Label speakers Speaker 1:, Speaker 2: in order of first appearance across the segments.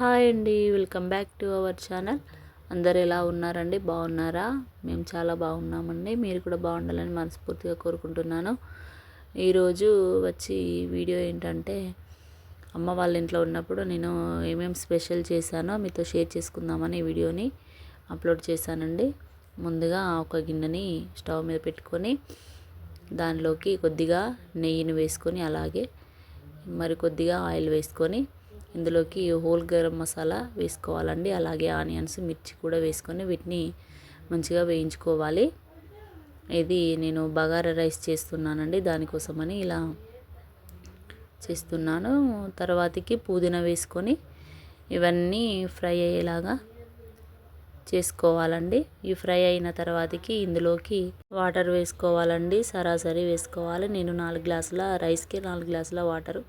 Speaker 1: Hi అండి welcome back to our channel. అందరు ఎలా ఉన్నారండి? బాగున్నారా? మేము చాలా బాగున్నామండి. మీరు కూడా బాగుండాలని మనస్ఫూర్తిగా కోరుకుంటున్నాను. ఈరోజు వచ్చి వీడియో ఏంటంటే అమ్మ వాళ్ళ ఇంట్లో ఉన్నప్పుడు నేను ఏమేమి స్పెషల్ చేశానో మీతో షేర్ చేసుకుందామని వీడియోని అప్లోడ్ చేశానండి. ముందుగా ఒక గిన్నెని స్టవ్ మీద పెట్టుకొని దానిలోకి కొద్దిగా నెయ్యిని వేసుకొని అలాగే మరి కొద్దిగా ఆయిల్ వేసుకొని ఇందులోకి హోల్ గరం మసాలా వేసుకోవాలండి. అలాగే ఆనియన్స్ మిర్చి కూడా వేసుకొని వీటిని మంచిగా వేయించుకోవాలి. ఇది నేను బగారా రైస్ చేస్తున్నానండి. దానికోసమని ఇలా చేస్తున్నాను. తర్వాతకి పుదీనా వేసుకొని ఇవన్నీ ఫ్రై అయ్యేలాగా చేసుకోవాలండి. ఈ ఫ్రై అయిన తర్వాతకి ఇందులోకి వాటర్ వేసుకోవాలండి. సరాసరి వేసుకోవాలి. నేను నాలుగు గ్లాసుల రైస్కి నాలుగు గ్లాసుల వాటర్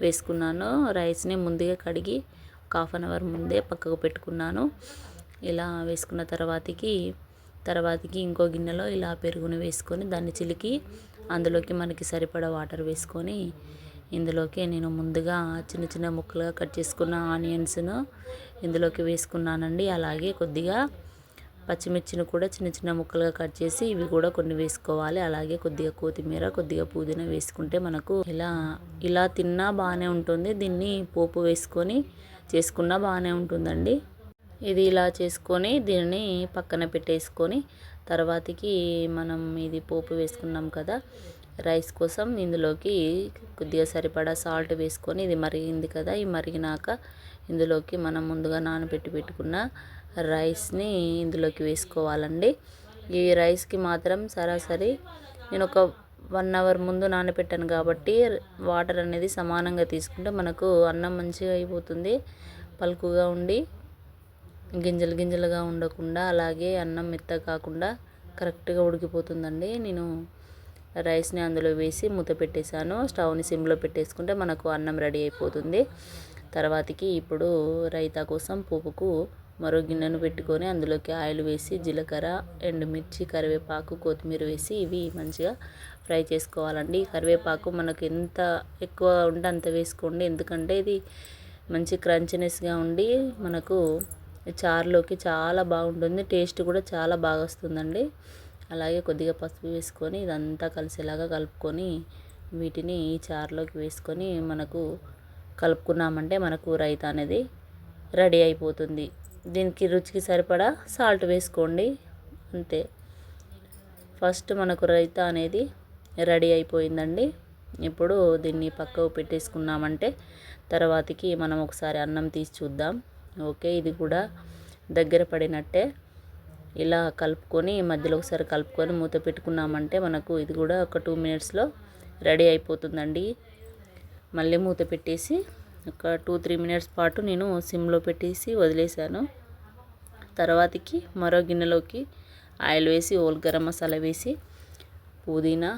Speaker 1: వేసుకున్నాను. రైస్ని ముందుగా కడిగి ఒక హాఫ్ అన్ అవర్ ముందే పక్కకు పెట్టుకున్నాను. ఇలా వేసుకున్న తర్వాతకి తర్వాతకి ఇంకో గిన్నెలో ఇలా పెరుగుని వేసుకొని దాన్ని చిలికి అందులోకి మనకి సరిపడా వాటర్ వేసుకొని ఇందులోకి నేను ముందుగా చిన్న చిన్న ముక్కలుగా కట్ చేసుకున్న ఆనియన్స్ను ఇందులోకి వేసుకున్నానండి. అలాగే కొద్దిగా పచ్చిమిర్చిని కూడా చిన్న చిన్న ముక్కలుగా కట్ చేసి ఇవి కూడా కొన్ని వేసుకోవాలి. అలాగే కొద్దిగా కొత్తిమీర కొద్దిగా పుదీనా వేసుకుంటే మనకు ఇలా ఇలా తిన్నా బాగానే ఉంటుంది. దీన్ని పోపు వేసుకొని చేసుకున్నా బాగానే ఉంటుందండి. ఇది ఇలా చేసుకొని దీన్ని పక్కన పెట్టేసుకొని తర్వాతకి మనం ఇది పోపు వేసుకున్నాం కదా రైస్ కోసం ఇందులోకి కొద్దిగా సరిపడా సాల్ట్ వేసుకొని ఇది మరిగింది కదా ఈ మరిగినాక ఇందులోకి మనం ముందుగా నానబెట్టి పెట్టుకున్న రైస్ని ఇందులోకి వేసుకోవాలండి. ఈ రైస్కి మాత్రం సరాసరి నేను ఒక వన్ అవర్ ముందు నానబెట్టాను కాబట్టి వాటర్ అనేది సమానంగా తీసుకుంటే మనకు అన్నం మంచిగా అయిపోతుంది. పలుకుగా ఉండి గింజలు గింజలుగా ఉండకుండా అలాగే అన్నం మెత్త కాకుండా కరెక్ట్గా ఉడికిపోతుందండి. నేను రైస్ని అందులో వేసి మూత పెట్టేశాను. స్టవ్ని సిమ్లో పెట్టేసుకుంటే మనకు అన్నం రెడీ అయిపోతుంది. తర్వాతకి ఇప్పుడు రైతా కోసం పోపుకు మరో గిన్నెను పెట్టుకొని అందులోకి ఆయిల్ వేసి జీలకర్ర ఎండుమిర్చి కరివేపాకు కొత్తిమీర వేసి ఇవి మంచిగా ఫ్రై చేసుకోవాలండి. కరివేపాకు మనకు ఎంత ఎక్కువ ఉంటే అంత వేసుకోండి. ఎందుకంటే ఇది మంచి క్రంచినెస్గా ఉండి మనకు చారులోకి చాలా బాగుంటుంది. టేస్ట్ కూడా చాలా బాగా వస్తుందండి. అలాగే కొద్దిగా పసుపు వేసుకొని ఇదంతా కలిసేలాగా కలుపుకొని వీటిని ఈ చారులోకి వేసుకొని మనకు కలుపుకున్నామంటే మనకు రైతా అనేది రెడీ అయిపోతుంది. దీనికి రుచికి సరిపడా సాల్ట్ వేసుకోండి. అంతే. ఫస్ట్ మనకు రైతా అనేది రెడీ అయిపోయిందండి. ఇప్పుడు దీన్ని పక్కకు పెట్టేసుకున్నామంటే తర్వాతకి మనం ఒకసారి అన్నం తీసి చూద్దాం. ఓకే ఇది కూడా దగ్గర పడినట్టే. ఇలా కలుపుకొని మధ్యలో ఒకసారి కలుపుకొని మూత పెట్టుకున్నామంటే మనకు ఇది కూడా ఒక టూ మినిట్స్లో రెడీ అయిపోతుందండి. మళ్ళీ మూత పెట్టేసి ఒక టూ త్రీ మినిట్స్ పాటు నేను సిమ్లో పెట్టేసి వదిలేశాను. తర్వాతకి మరో గిన్నెలోకి ఆయిల్ వేసి ఓల్ గరం మసాలా వేసి పుదీనా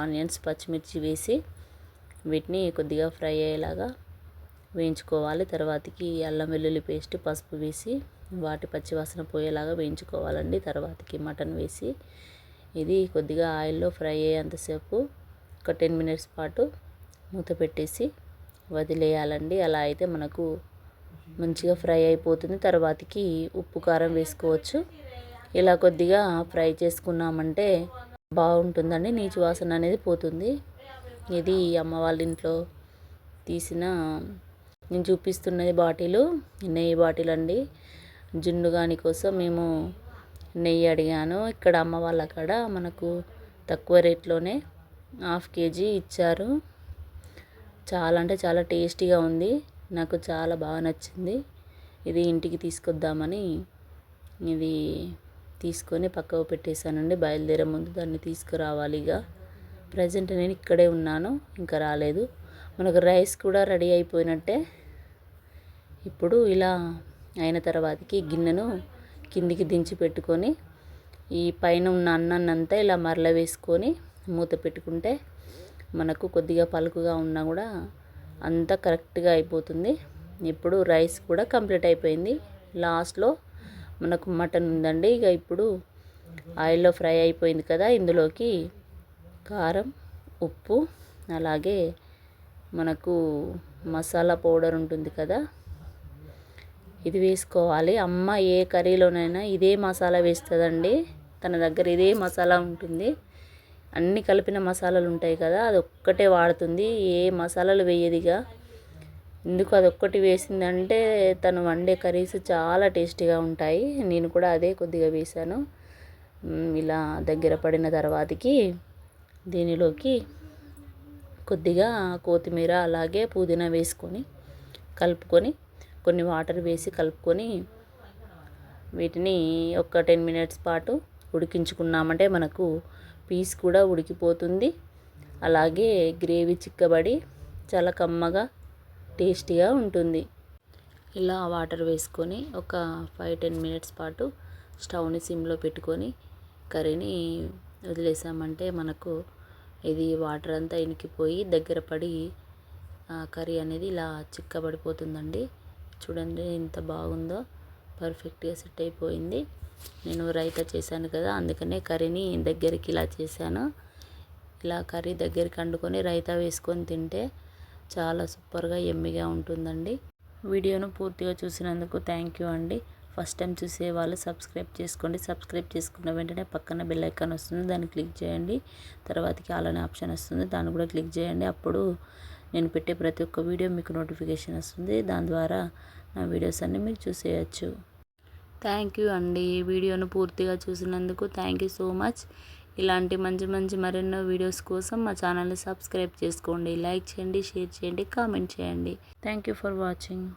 Speaker 1: ఆనియన్స్ పచ్చిమిర్చి వేసి వీటిని కొద్దిగా ఫ్రై అయ్యేలాగా వేయించుకోవాలి. తర్వాతకి అల్లం వెల్లుల్లి పేస్ట్ పసుపు వేసి వాటి పచ్చివాసన పోయేలాగా వేయించుకోవాలండి. తర్వాతకి మటన్ వేసి ఇది కొద్దిగా ఆయిల్లో ఫ్రై అయ్యేంతసేపు ఒక టెన్ మినిట్స్ పాటు మూత పెట్టేసి వదిలేయాలండి. అలా అయితే మనకు మంచిగా ఫ్రై అయిపోతుంది. తర్వాతకి ఉప్పు కారం వేసుకోవచ్చు. ఇలా కొద్దిగా ఫ్రై చేసుకున్నామంటే బాగుంటుందండి. నీచు వాసన అనేది పోతుంది. ఇది అమ్మ వాళ్ళ ఇంట్లో తీసిన నేను చూపిస్తున్నది బాటిల్. నెయ్యి బాటిల్ అండి జున్నుగాని కోసం మేము నెయ్యి అడిగాను. ఇక్కడ అమ్మ వాళ్ళ కాడ మనకు తక్కువ రేట్లోనే హాఫ్ కేజీ ఇచ్చారు. చాలా అంటే చాలా టేస్టీగా ఉంది. నాకు చాలా బాగా నచ్చింది. ఇది ఇంటికి తీసుకొద్దామని ఇది తీసుకొని పక్కకు పెట్టేశానండి. బయలుదేరే ముందు దాన్ని తీసుకురావాలి ఇక. ప్రజెంట్ నేను ఇక్కడే ఉన్నాను. ఇంకా రాలేదు. మనకు రైస్ కూడా రెడీ అయిపోయినట్టే. ఇప్పుడు ఇలా అయిన తర్వాతకి గిన్నెను కిందికి దించి పెట్టుకొని ఈ పైన ఉన్న అన్నాన్నంతా ఇలా మరల వేసుకొని మూత పెట్టుకుంటే మనకు కొద్దిగా పలుకుగా ఉన్నా కూడా అంతా కరెక్ట్గా అయిపోతుంది. ఇప్పుడు రైస్ కూడా కంప్లీట్ అయిపోయింది. లాస్ట్లో మనకు మటన్ ఉందండి. ఇక ఇప్పుడు ఆయిల్లో ఫ్రై అయిపోయింది కదా ఇందులోకి కారం ఉప్పు అలాగే మనకు మసాలా పౌడర్ ఉంటుంది కదా ఇది వేసుకోవాలి. అమ్మ ఏ కర్రీలోనైనా ఇదే మసాలా వేస్తుందండి. తన దగ్గర ఇదే మసాలా ఉంటుంది. అన్నీ కలిపిన మసాలాలు ఉంటాయి కదా అది ఒక్కటే వాడుతుంది. ఏ మసాలాలు వేయదిగా. ఎందుకు అది ఒక్కటి వేసిందంటే తను వండే కర్రీస్ చాలా టేస్టీగా ఉంటాయి. నేను కూడా అదే కొద్దిగా వేశాను. ఇలా దగ్గర పడిన తర్వాతకి దీనిలోకి కొద్దిగా కొత్తిమీర అలాగే పుదీనా వేసుకొని కలుపుకొని కొన్ని వాటర్ వేసి కలుపుకొని వీటిని ఒక టెన్ మినిట్స్ పాటు ఉడికించుకున్నామంటే మనకు పీస్ కూడా ఉడికిపోతుంది. అలాగే గ్రేవీ చిక్కబడి చాలా కమ్మగా టేస్టీగా ఉంటుంది. ఇలా వాటర్ వేసుకొని ఒక ఫైవ్ టెన్ మినిట్స్ పాటు స్టవ్ని సిమ్లో పెట్టుకొని కర్రీని వదిలేసామంటే మనకు ఇది వాటర్ అంతా ఇనికిపోయి దగ్గర పడి కర్రీ అనేది ఇలా చిక్కబడిపోతుందండి. చూడండి ఎంత బాగుందో. పర్ఫెక్ట్గా సెట్ అయిపోయింది. నేను రైతా చేశాను కదా అందుకనే కర్రీని దగ్గరికి ఇలా చేశాను. ఇలా కర్రీ దగ్గరికి అండుకొని రైతా వేసుకొని తింటే చాలా సూపర్గా ఎమ్మిగా ఉంటుందండి. వీడియోను పూర్తిగా చూసినందుకు థ్యాంక్ యూ అండి. ఫస్ట్ టైం చూసే వాళ్ళు సబ్స్క్రైబ్ చేసుకోండి. సబ్స్క్రైబ్ చేసుకున్న వెంటనే పక్కన బెల్ ఐకాన్ వస్తుంది దాన్ని క్లిక్ చేయండి. తర్వాతకి అలానే ఆప్షన్ వస్తుంది దాన్ని కూడా క్లిక్ చేయండి. అప్పుడు నేను పెట్టే ప్రతి ఒక్క వీడియో మీకు నోటిఫికేషన్ వస్తుంది. దాని ద్వారా నా వీడియోస్ అన్నీ మీరు చూసేయచ్చు. థ్యాంక్ యూ అండి వీడియోను పూర్తిగా చూసినందుకు థ్యాంక్ యూ సో మచ్. ఇలాంటి మంచి మంచి మరెన్నో వీడియోస్ కోసం మా ఛానల్ని సబ్స్క్రైబ్ చేసుకోండి. లైక్ చేయండి షేర్ చేయండి కామెంట్ చేయండి. Thank you for watching.